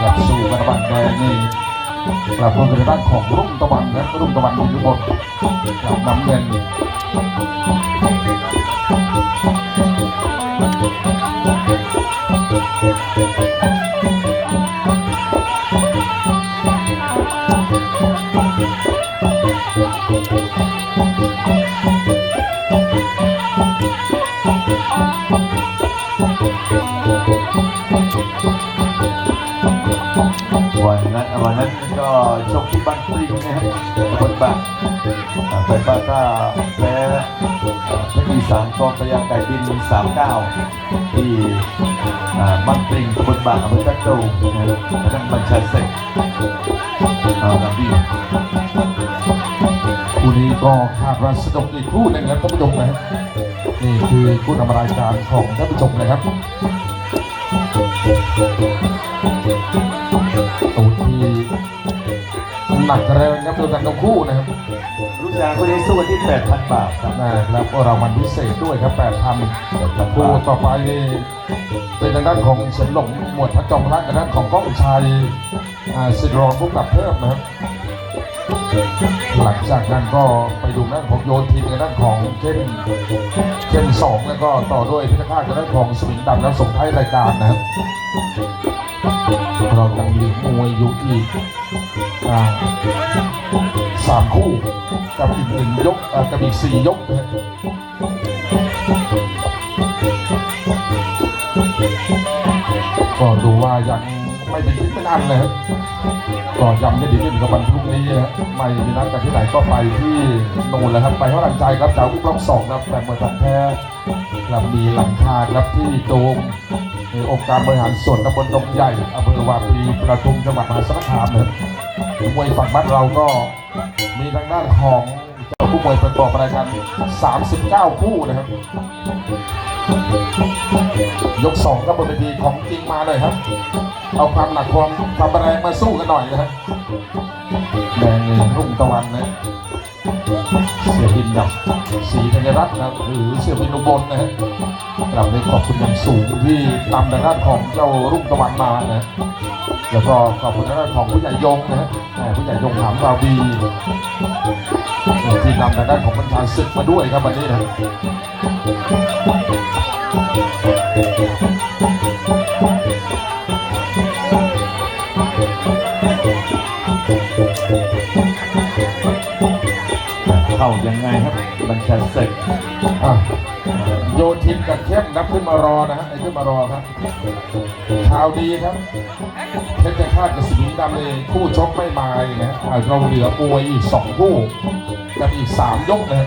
กลับสู่กระบังแดงนี่กลับมาเป็นด้านของรุ่งตะวันนะรุ่งตะวันอยู่ข้างบนกลับน้ำเงินวั วันนั้นก็ชกที่บ้านปริงนะครับตำบลบางอ่าไฟฟ้านก็แพ้เพชรอีสานกองพยาไก่บินสามเก้าที่บ้านปริงตำบลบางอำเภอตะตูนะครับนั่นบัญชาเสกเอาละพี่คู่นี้ก็คาดว่าสนุกอีกคู่นึงนะครับท่านผู้ชมนะครับนี่คือคู่นำรายการของท่านผู้ชมนะครับตูดที่ หนักแรงครับดูกันทั้งคู่นะครับรู้จักคนนี้สู้กันที่8,000บาทครับนะแล้วก็รางวัลพิเศษด้วยครับ8,000คู่ต่อไปนี่เป็นทางด้านของเฉินหลงหมวดพระจอมรักทางด้านของก้องชัยอ่าสิทธิ์รองผู้กลับเพิ่มนะครับหลังจากนั้นก็ไปดูด้านของโยทินในด้านของเข้มเข้มสองแล้วก็ต่อด้วยพิฆาตในด้านของสวิงดำแล้วส่งท้ายรายการนะครับเรายังมีมวยอยู่อีก อ่าสามคู่กับอีกหนึ่งยกกับอีกสี่ยกก็ดูว่ายังไม่เป็นที่เป็นอันเลยก็ย้ำกันดีขึ้นกับวันพรุ่งนี้นะไม่มีนัดกันที่ไหนก็ไปที่นูนเลยครับ ไปให้กำลังใจครับจากอุปรองสองครับแต่เมืองพันแท้ครับมีหลังคาครับที่โดมในองค์การบริหารส่วนตำบลดงใหญ่อำเภอวาปีประทุมจังหวัดมหาสารคามนะ ครับมวยฝั่งบ้านเราก็มีทางด้านของเจ้าผู้มวยประกอบรายการ39 คู่นะครับ ยกสองก็บนเวทีของจริงมาเลยครับ เอาความหนักความความแรงมาสู้กันหน่อยนะครับแดงนี่รุ่งตะวันนะเสียบินกับสีธัญรัตน์นะครับหรือเสียบินอุบลนะฮะเราได้ขอบคุณอย่างสูงที่นำทางด้านของเจ้ารุ่งตะวันมานะ แล้วก็ขอบคุณทางด้านของผู้ใหญ่ยงนะฮะผู้ใหญ่ยงถามราวีที่นำทางด้านของบรรชาศึกมาด้วยครับวันนี้นะเข้ายังไงครับบัญชาเสกอะโยทินกับเข้มนับขึ้นมารอนะฮะไอ้ขึ้นมารอครับข่าวดีครับ เพชรฆาตกับสิงห์ดำเลยคู่ชกไม่มาอีกนะฮะอะเราเหลือมวยอีกสองคู่กับอีกสามยกนะ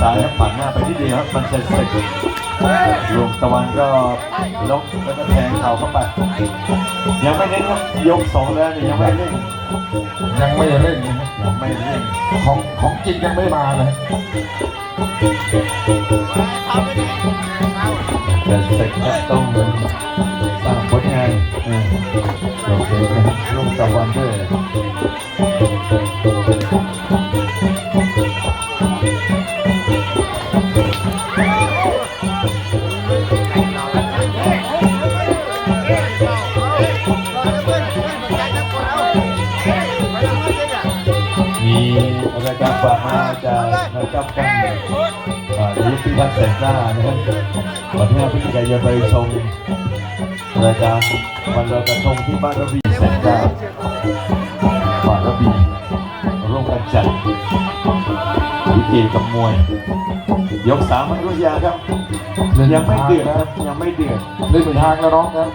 สายครับผ่านหน้าไปที่เดียวครับมันเสร็จเสร็จรวมตะวันก็ลกแล้วก็แทงเข่าเข้าไป ยังไม่เน้นครับยกสองแล้วนี่ยังไม่เล่นยังไม่เล่นนะฮะยังไม่เล่นของของจริงยังไม่มานะ ฮะแต่เสร็จก็ต้องสร้างผลงานเออโอเคนะครับลงตะวันด้วยมีรายการฝากมาจากนายจ้ำกันายุทธิพัฒน์แสงหน้านะครับวันที่5พฤศจิกายนไปชมรายการวันลอยกระทงที่บ้านระบีแสงหน้าบ้านระบีร่วมกันจัดวิเกกับมวย ยกสามมันก็ยาครับ ยังไม่เดือดครับยังไม่เดือดเล่นเป็นทางแล้วน้องครับ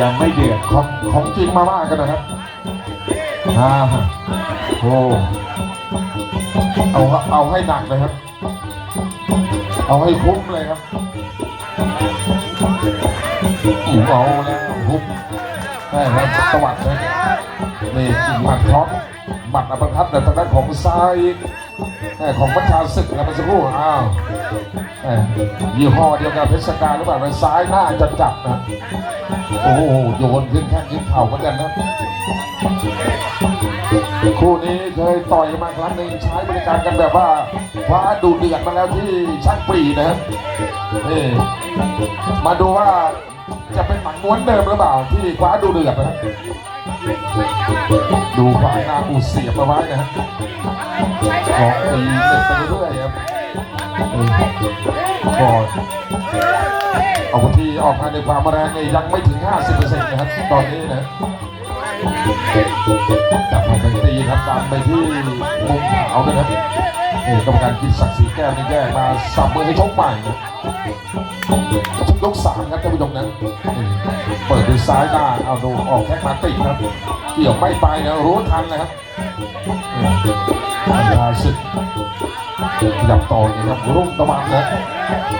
ยังไม่เดือดของของจริงมามากกันนะครับอ่าโอ้เอาเอาให้หนักเลยครับ เอาให้คุ้มเลยครับอีกเอาแล้วคุ้มได้ครับสวัสดิ์เลยนี่หมัดท็อปหมัดอัปคัตแต่ทางด้านของซ้ายแม่ของพัชาศึกนะเมื่อสักครู่อ้าวแม่ยี่ห้อเดียวกับเพชรการหรือเปล่าซ้ายหน้าจะจับนะโอ้โหโยนขึ้นแข้งขึ้นเข่าเหมือนกันนะ คู่นี้เคยต่อยมาครั้งหนึ่งใช้บริการกันแบบว่าคว้าดูเดือดมาแล้วที่ช่างปรีนะครับนี่มาดูว่าจะเป็นหมังม้วนเดิมหรือเปล่าที่คว้าดูเดือดนะครับดูขวาหน้าปูเสียบเอาไว้นะครับของตีเสร็จไปเรื่อยครับก่อนเอาทีออกมาในความแรงนี่ยังไม่ถึง 50%นะครับตอนนี้นะ จับมาเป็นตีครับดันไปที่มุมขาวนะครับนี่กรรมการกินศักดิ์ศรีแก้วนี่แยกมาสับมือให้ชกใหม่นะชุดยกสามครับท่านผู้ชมนะนี่เปิดด้วยซ้ายหน้าเอาดูออกแค่มาติดครับ เกี่ยวไม่ไปนะรู้ทันนะครับนี่บรรดา ศึกขยับต่อนี่ครับรุ่งตะวันนะ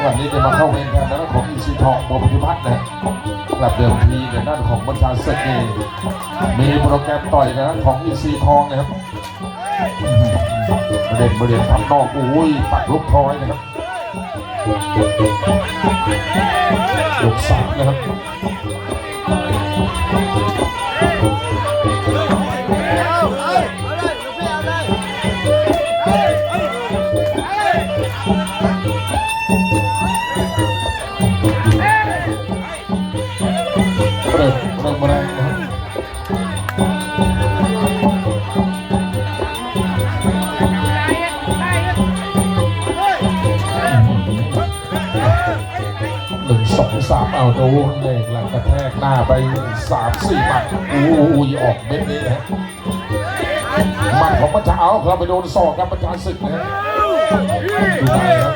วันนี้จะมาเข้าเวรแทนด้านของอีซีทองบัวปฏิพัฒน์นะกลับเดิมทีในด้านของบรรดาศึกนี่มีโปรแกรมต่อยนะของอีซีทองนะครับประเด็นประเด็นทับนอกอุ้ยปักลุกพลอยนะครับยกสามนะครับ หนึ่งสองสามเอาโดนเลขหลังกระแทกหน้าไปสามสี่หมัดอุ้ยออกเม็ดนี้นะหมัดของประจาเอาครับไปโดนศอกครับประจานศึกนะดูในครับ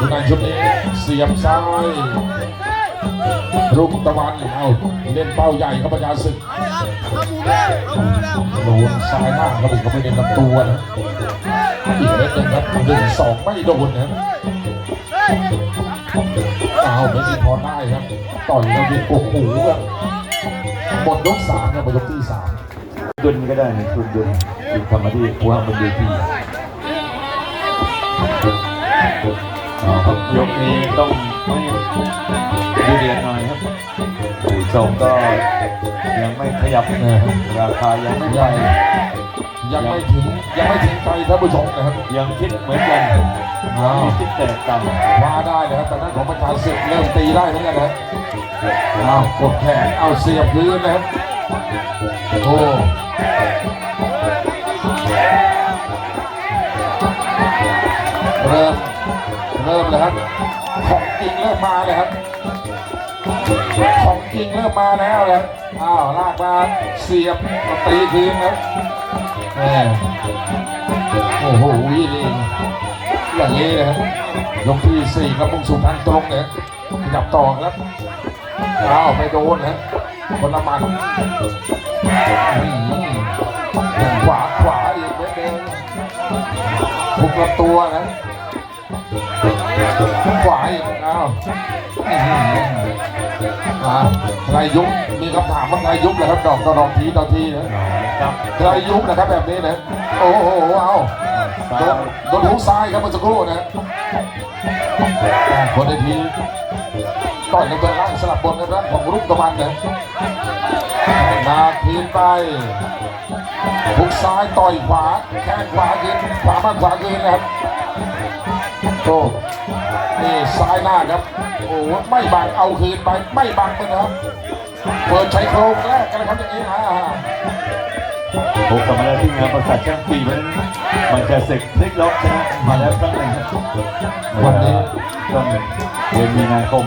ดูในชุดนี้เสียบซ้าย รุ่งตะวันเอาเล่นเป้าใหญ่ครับประชาศึกโดนซ้ายหน้าครับผมก็ไม่ได้ลำตัวนะอีกเม็ดหนึงครับหนึ่งสองไม่โดนนะเอาไม่มีพอได้ครับ ต่อยแล้วยิงโอ้โหแบบหมดยกสามครับยกที่สามดุนก็ได้นะคุณดุนคุณทำมาที่ผู้ห้ามบนเวทียกนี้ต้องไม่ ดูเดือดหน่อยครับผู้ชมก็ยังไม่ขยับนะครับราคายังไม่ไปยังไม่ถึงยังไม่ถึงใจท่านผู้ชมนะครับยังคิดเหมือนกันอ้าวมีคิดแตกต่างคว้าได้นะครับแต่นั้นของประชาศึกเริ่มตีได้เหมือนกันนะครับเอากดแขนเอาเสียบพื้นนะครับโอ้เริ่มเริ่มเลยครับของจริงเริ่มมาเลยครับ ของจริงเริ่มมาแล้วนะครับอ้าวลากมาเสียบตีคืนครับแหมโอ้โหนี่งอย่างนี้นะครับยกที่สี่ครับมุ่งสู่ทางตรงเนี่ยขยับต่อครับอ้าวไปโดนนะคนละมันขวาขวาอีกเม็ดเดิมทุกลำตัวนะขวาอีกอ้าว อื้อหืออ่าใครยุบมีคำถามว่าใครยุบเหรอครับดอกกระดอกทีต่อทีนะครับใครยุบนะครับแบบนี้นะโอ้โหเอาโดนโดนหูซ้ายครับเมื่อสักครู่นะอ่าคนในทีต่อยในตัวล่างสลับบนในด้านของรุ่งตะวันนะนาทีไปหุกซ้ายต่อยขวาแข้งขวาคืนขวามากขวาคืนนะครับโอ้นี่ซ้ายหน้าครับ โอ้ไม่บังเอาคืนไปไม่บังเลยนะครับเปิดใช้โครงแรกกันนะครับอย่างนี้อ่าพบกันมาแล้วที่งานประสาทแจ้งปีมันมันจะศึกพลิกล็อกชนะมาแล้วครั้งหนึ่งครับต้นเดือนมีนาคม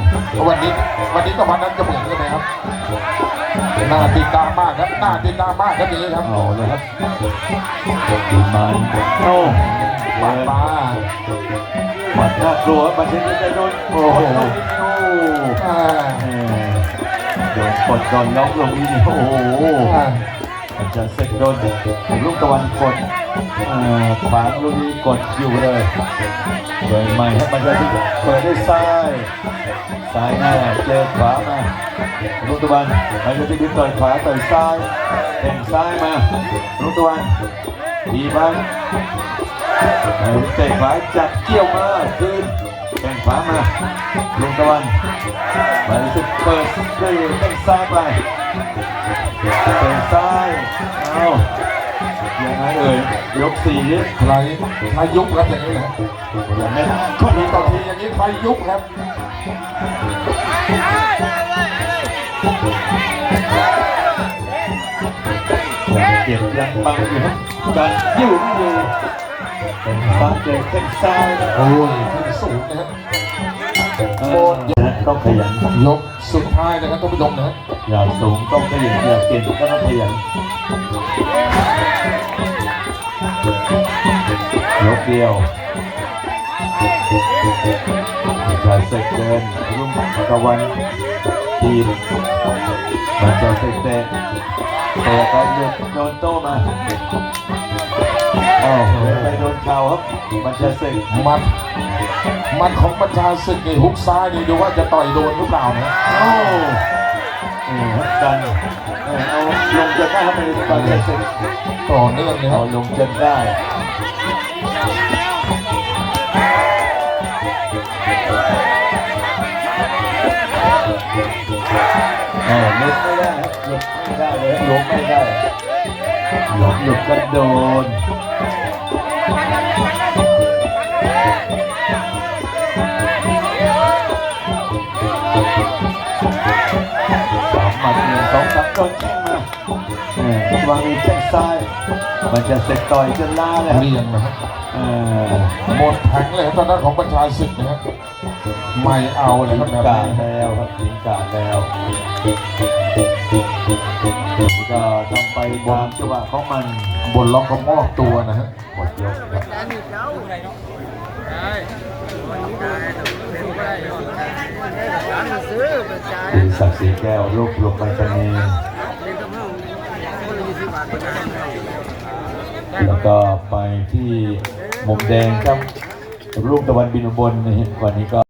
วันนี้วันนี้กับวันนั้นจะเหมือนกันไหมครับน่าติดตามมากครับน่าติดตามมากครับอย่างนี้ครับเอาเลยครับดีมันโอ้ปาดมา หมัดน่ากลัวมันจะจะโดนโอ้โหโดนกดโดนล็อกลงนี่โอ้โหอามันจะเสกโดนลูกตะวันกดอ่อขวางลูกนี้กดอยู่เลยเปิดใหม่ให้มันจะเปิดได้ซ้ายซ้ายหน้าเจอขวามาลูกตะวันมันจะดิ้นต่อยขวาต่อยซ้ายเต่งซ้ายมาลูกตะวันดีบ้าง เตะขวาจับเกี่ยวมาคืนเต่งขวามาลูกตะวันมันจะเปิดด้วยเต่งซ้ายไปเตะซ้ายเอายังไงเอ่ยยกสี่นี่ใครใครยุบครับอย่างนี้นะยังไม่ก็มีต่อทีอย่างนี้ใครยุบครับเก็บยังบังอยู่ครับการยืดอยู่ เป็นซ้ายเจอแข้งซ้ายโอ้ยสูงนะครับเออต้องขยันยกสุดท้ายนะครับท่านผู้ชมนะอย่าสูงต้องขยันอย่าเก่งก็ต้องขยันยกเดียวจะเสร็จเกินรุ่งตะวันทีมมันจะเสร็จเตะเตะไปหยุดโดนโต้มา อ๋อไปโดนเข่าครับ มันจะเสร็จมัดมัดของประชาศึกในฮุกซ้ายนี่ดูว่าจะต่อยโดนหรือเปล่านะเอ้าเออดันเออเอาลงจนได้ครับเป็นมันจะเสร็จต่อเนื่องนะคเอารับลงจนได้เออหลุดไม่ได้ครับหลุดไม่ได้เลยหลงไม่ได้หลงหลุดก็โดน สองสามโดนแข้งมาเออวางอีกแข้งซ้ายมันจะเสร็จต่อยจนล้าแล้วเรียงนะครับเออหมดแผงเลยครับตอนนั้นของประชาศึกนะครับไม่เอาเลยครับแบบกานี้แล้วครับถึงกาแล้วก็ต้องไปตามจังหวะของมันบนล็อกก็มอบตัวนะฮะหมดยกครับ สักดิ์สีแก้วรูปลงไปกันเองแล้วก็ไปที่มุมแดงครับรูปตะวันบินบนะฮะวันนี้ก็